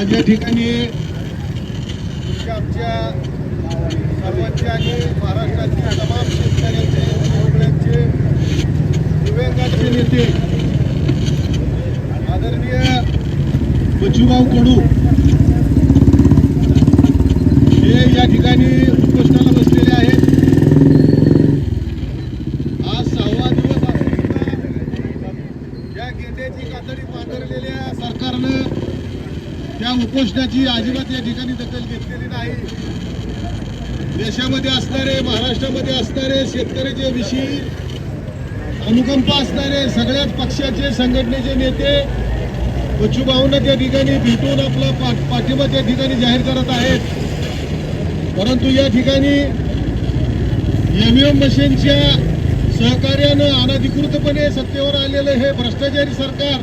आज या ठिकाणी आमच्या सर्वांचे आणि महाराष्ट्रातील तमाम शेतकऱ्यांचे सगळ्यांचे दिव्यांगांचे नेते आदरणीय बचूभाऊ कडू. हे या ठिकाणी उपोषणाला बसलेले आहेत. आज सहावा दिवस या गेंड्याची कातडी पांघरलेल्या सरकारनं त्या उपोषणाची अजिबात या ठिकाणी दखल घेतलेली नाही. देशामध्ये असणारे महाराष्ट्रामध्ये असणारे शेतकऱ्याच्या विषयी अनुकंप असणारे सगळ्याच पक्षाचे संघटनेचे नेते बच्चूभाऊंना त्या ठिकाणी भेटून आपला पा पाठिंबा त्या ठिकाणी जाहीर करत आहेत. परंतु या ठिकाणी ईव्हीएम मशीनच्या सहकार्यानं अनधिकृतपणे सत्तेवर आलेलं हे भ्रष्टाचारी सरकार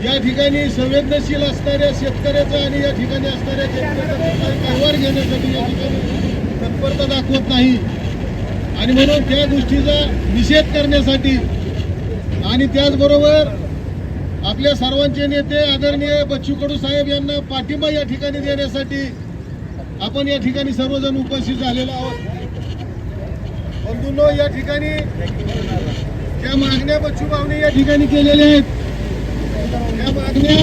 या ठिकाणी संवेदनशील असणाऱ्या शेतकऱ्याचा आणि या ठिकाणी असणाऱ्या शेतकऱ्याचा व्यवहार घेण्यासाठी या ठिकाणी तत्परता दाखवत नाही. आणि म्हणून त्या गोष्टीचा निषेध करण्यासाठी आणि त्याचबरोबर आपल्या सर्वांचे नेते आदरणीय बच्चू कडू साहेब यांना पाठिंबा या ठिकाणी देण्यासाठी आपण या ठिकाणी सर्वजण उपस्थित झालेलो आहोत. बंधूंनो या ठिकाणी ज्या मागण्या बच्चू भावने या ठिकाणी केलेल्या आहेत मागण्या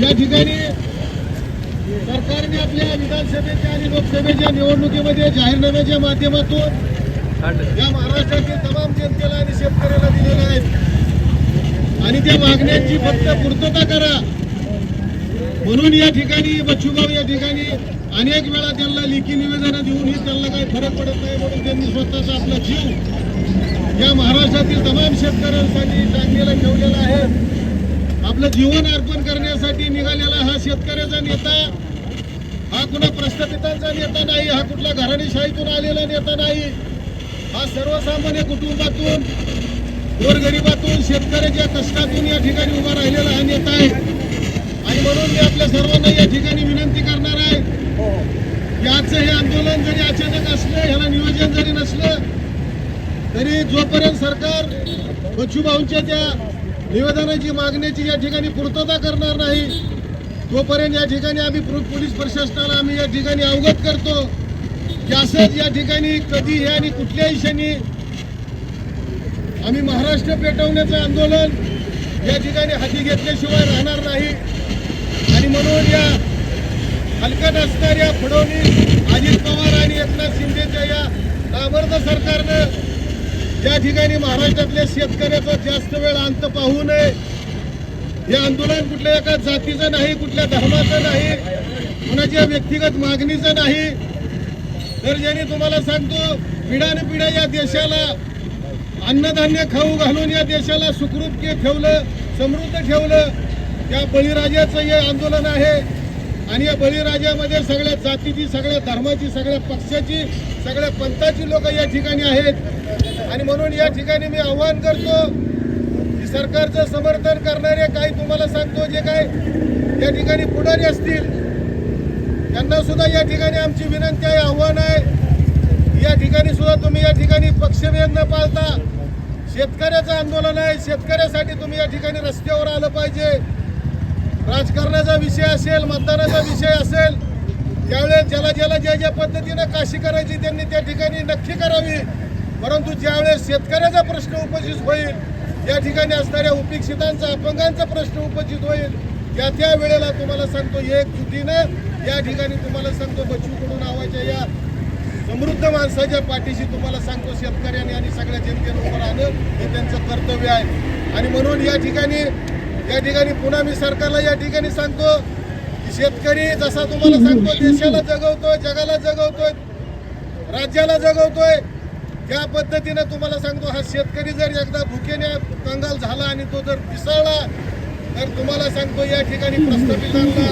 या ठिकाणी सरकारने आपल्या विधानसभेच्या आणि लोकसभेच्या निवडणुकीमध्ये जाहीरनाम्याच्या माध्यमातून या महाराष्ट्रातील तमाम जनतेला आणि शेतकऱ्याला दिलेल्या आहेत. आणि त्या मागण्यांची फक्त पूर्तता करा. म्हणून या ठिकाणी बच्चूभाऊ या ठिकाणी अनेक वेळा त्यांना लेखी निवेदनं देऊनही त्यांना काही फरक पडत नाही म्हणून त्यांनी स्वतःचा आपला जीव या महाराष्ट्रातील तमाम शेतकऱ्यांसाठी टाकलेला ठेवलेला आहे. आपलं जीवन अर्पण करण्यासाठी निघालेला हा शेतकऱ्याचा नेता हा कुणा प्रस्थापितांचा नेता नाही हा कुठला घराणेशाहीतून आलेला नेता नाही हा सर्वसामान्य कुटुंबातून गोरगरिबातून शेतकऱ्याच्या कष्टातून या ठिकाणी उभा राहिलेला हा नेता आहे. आणि म्हणून मी आपल्या सर्वांना या ठिकाणी विनंती करणार आहे की आजचं हे आंदोलन जरी अचानक असलं ह्याला नियोजन जरी आणि जोपर्यंत सरकार बच्चूभाऊंच्या त्या निवेदनाची मागण्याची या ठिकाणी पूर्तता करणार नाही तोपर्यंत या ठिकाणी आम्ही पोलीस प्रशासनाला आम्ही या ठिकाणी अवगत करतो की असंच या ठिकाणी कधीही आणि कुठल्याही क्षणी आम्ही महाराष्ट्र पेटवण्याचं आंदोलन या ठिकाणी हाती घेतल्याशिवाय राहणार नाही. आणि म्हणून या हलकट असणाऱ्या फडणवीस अजित पवार आणि एकनाथ शिंदेच्या या नामर्द सरकारनं या ठिकाणी महाराष्ट्रातल्या शेतकऱ्याचा जास्त वेळ अंत पाहू नये हे आंदोलन कुठल्या एका जातीचं नाही कुठल्या धर्माचं नाही कुणाच्या व्यक्तिगत मागणीचं नाही. तर ज्यांनी तुम्हाला सांगतो पिढ्याने पिढ्या या देशाला अन्नधान्य खाऊ घालून या देशाला सुखरूप ठेवलं समृद्ध ठेवलं त्या बळीराजाचं हे आंदोलन आहे. आणि या बळीराजामध्ये सगळ्या जातीची सगळ्या धर्माची सगळ्या पक्षाची सगळ्या पंथाची लोक या ठिकाणी आहेत. आणि म्हणून या ठिकाणी मी आव्हान करतो की सरकारचं समर्थन करणारे काही तुम्हाला सांगतो जे काय या ठिकाणी पुढारी असतील त्यांना सुद्धा या ठिकाणी आमची विनंती आहे आव्हान आहे. या ठिकाणी सुद्धा तुम्ही या ठिकाणी पक्षभेद न पाळता शेतकऱ्याचं आंदोलन आहे शेतकऱ्यासाठी तुम्ही या ठिकाणी रस्त्यावर आलं पाहिजे. राजकारणाचा विषय असेल मतदानाचा विषय असेल त्यावेळेस ज्याला ज्याला ज्या ज्या पद्धतीनं काशी करायची त्यांनी त्या ठिकाणी नक्की करावी. परंतु ज्यावेळेस शेतकऱ्याचा प्रश्न उपस्थित होईल या ठिकाणी असणाऱ्या उपेक्षितांचा अपंगांचा प्रश्न उपस्थित होईल त्या त्या वेळेला तुम्हाला सांगतो एक चुकीनं या ठिकाणी तुम्हाला सांगतो बच्चू कडू नावाच्या या समृद्ध माणसाच्या पाठीशी तुम्हाला सांगतो शेतकऱ्यांनी आणि सगळ्या जनतेनं उभं राहणं हे त्यांचं कर्तव्य आहे. आणि म्हणून या ठिकाणी या ठिकाणी पुन्हा मी सरकारला या ठिकाणी सांगतो की शेतकरी जसा तुम्हाला सांगतो देशाला जगवतोय जगाला जगवतोय राज्याला जगवतोय त्या पद्धतीनं तुम्हाला सांगतो हा शेतकरी जर एकदा भुकेने कंगाल झाला आणि तो जर पिसळला तर तुम्हाला सांगतो या ठिकाणी प्रस्थापितांना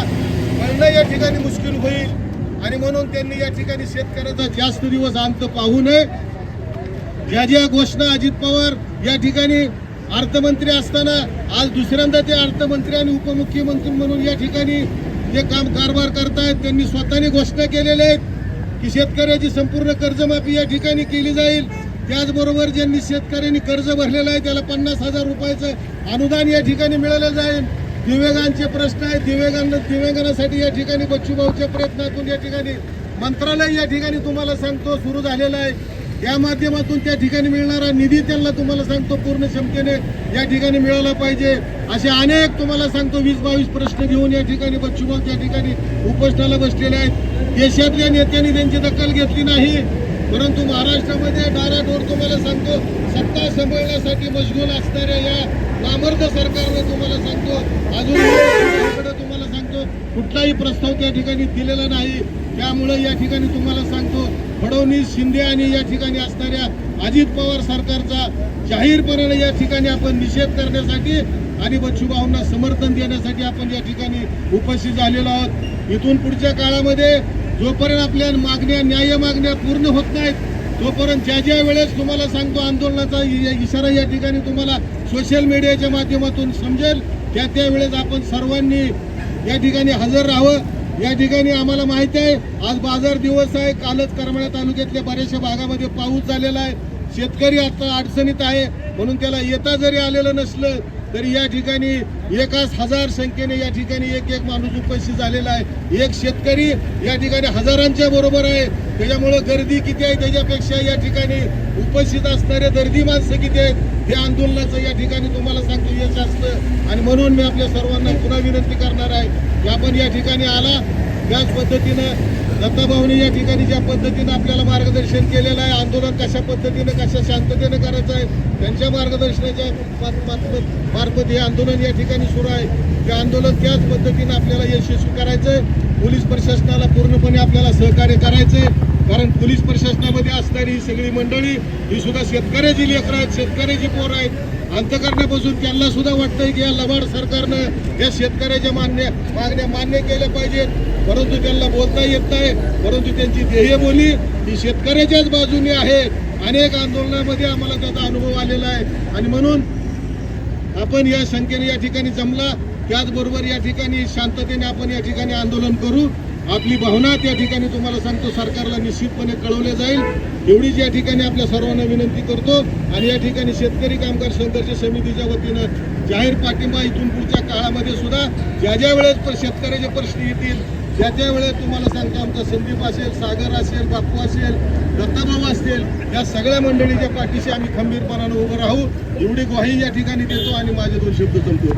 मिळणं या ठिकाणी मुश्किल होईल. आणि म्हणून त्यांनी या ठिकाणी शेतकऱ्याचा जास्त दिवस अंत पाहू नये. ज्या ज्या घोषणा अजित पवार या ठिकाणी अर्थमंत्री असताना आज दुसऱ्यांदा ते अर्थमंत्री आणि उपमुख्यमंत्री म्हणून या ठिकाणी जे काम कारभार करतायत त्यांनी स्वतःने घोषणा केलेल्या आहेत. की शेतकऱ्याची संपूर्ण कर्जमाफी या ठिकाणी केली जाईल. त्याचबरोबर ज्यांनी शेतकऱ्यांनी कर्ज भरलेलं आहे त्याला पन्नास हजार रुपयाचं अनुदान या ठिकाणी मिळालं जाईल. दिव्यांगांचे प्रश्न आहेत. दिव्यांगांना दिव्यांगांसाठी या ठिकाणी बच्चूभाऊच्या प्रयत्नातून या ठिकाणी मंत्रालय या ठिकाणी तुम्हाला सांगतो सुरू झालेलं आहे. या माध्यमातून त्या ठिकाणी मिळणारा निधी त्यांना तुम्हाला सांगतो पूर्ण क्षमतेने या ठिकाणी मिळाला पाहिजे. असे अनेक तुम्हाला सांगतो वीस बावीस प्रश्न घेऊन या ठिकाणी बच्चूभाऊ त्या ठिकाणी उपोषणाला बसलेले आहेत. देशातल्या नेत्यांनी त्यांची दखल घेतली नाही. परंतु महाराष्ट्रामध्ये डाराडोर तुम्हाला सांगतो सत्ता सांभाळण्यासाठी मशगूल असणाऱ्या या नामर्द सरकारनं तुम्हाला सांगतो अजून तुम्हाला सांगतो कुठलाही प्रस्ताव त्या ठिकाणी दिलेला नाही. त्यामुळे या ठिकाणी तुम्हाला सांगतो फडणवीस शिंदे आणि या ठिकाणी असणाऱ्या अजित पवार सरकारचा जाहीरपणाने या ठिकाणी आपण निषेध करण्यासाठी आणि बच्चूभाऊंना समर्थन देण्यासाठी आपण या ठिकाणी उपस्थित झालेलो आहोत. इथून पुढच्या काळामध्ये जोपर्यंत आपल्या मागण्या न्याय मागण्या पूर्ण होत नाहीत तोपर्यंत ज्या ज्या वेळेस तुम्हाला सांगतो आंदोलनाचा इशारा या ठिकाणी तुम्हाला सोशल मीडियाच्या माध्यमातून समजेल त्या त्या वेळेस आपण सर्वांनी या ठिकाणी हजर राहावं. या ठिकाणी आम्हाला माहिती आहे आज बाजार दिवस आहे कालच करमाळा तालुक्यातल्या बऱ्याचशा भागामध्ये पाऊस झालेला आहे. शेतकरी आता अडचणीत आहे म्हणून त्याला येता जरी आलेलं नसलं तरी या ठिकाणी एकाच हजार संख्येने या ठिकाणी एक एक माणूस उपस्थित झालेला आहे. एक शेतकरी या ठिकाणी हजारांच्या बरोबर आहे. त्याच्यामुळं गर्दी किती आहे त्याच्यापेक्षा या ठिकाणी उपस्थित असणारे दर्दी माणसं किती आहेत हे आंदोलनाचं या ठिकाणी तुम्हाला सांगतो यश असतं. आणि म्हणून मी आपल्या सर्वांना पुन्हा विनंती करणार आहे आपण या ठिकाणी आला त्याच पद्धतीनं दत्ताभाऊने या ठिकाणी ज्या पद्धतीनं आपल्याला मार्गदर्शन केलेलं आहे आंदोलन कशा पद्धतीनं कशा शांततेनं करायचं आहे त्यांच्या मार्गदर्शनाच्या मार्फत हे आंदोलन या ठिकाणी सुरू आहे. ते आंदोलन त्याच पद्धतीनं आपल्याला यशस्वी करायचं आहे पोलीस प्रशासनाला पूर्णपणे आपल्याला सहकार्य करायचं आहे कारण पोलीस प्रशासनामध्ये असणारी ही सगळी मंडळी ही सुद्धा शेतकऱ्याची लेकरं आहेत शेतकऱ्याची पोरं आहेत. अंतकरणापासून त्यांना सुद्धा वाटतंय की या लबाड सरकारनं या शेतकऱ्याच्या मान्य मागण्या मान्य केल्या पाहिजेत. परंतु त्यांना बोलता येत नाही. परंतु त्यांची ध्येय बोली ही शेतकऱ्याच्याच बाजूने आहे. अनेक आंदोलनामध्ये आम्हाला त्याचा अनुभव आलेला आहे. आणि म्हणून आपण या संख्येने या ठिकाणी जमला. त्याचबरोबर या ठिकाणी शांततेने आपण या ठिकाणी आंदोलन करू. आपली भावना त्या ठिकाणी तुम्हाला सांगतो सरकारला निश्चितपणे कळवले जाईल. एवढीच या ठिकाणी आपल्या सर्वांना विनंती करतो. आणि या ठिकाणी शेतकरी कामगार संघर्ष समितीच्या वतीनं जाहीर पाठिंबा इथून पुढच्या काळामध्ये सुद्धा ज्या ज्या वेळेस शेतकऱ्याचे प्रश्न येतील त्या ज्या वेळेस तुम्हाला सांगतो आमचा संदीप असेल सागर असेल बाप्पू असेल दत्ताभाऊ असतील या सगळ्या मंडळीच्या पाठीशी आम्ही खंबीरपणानं उभं राहू. एवढी ग्वाही या ठिकाणी देतो आणि माझे दोन शब्द संपतो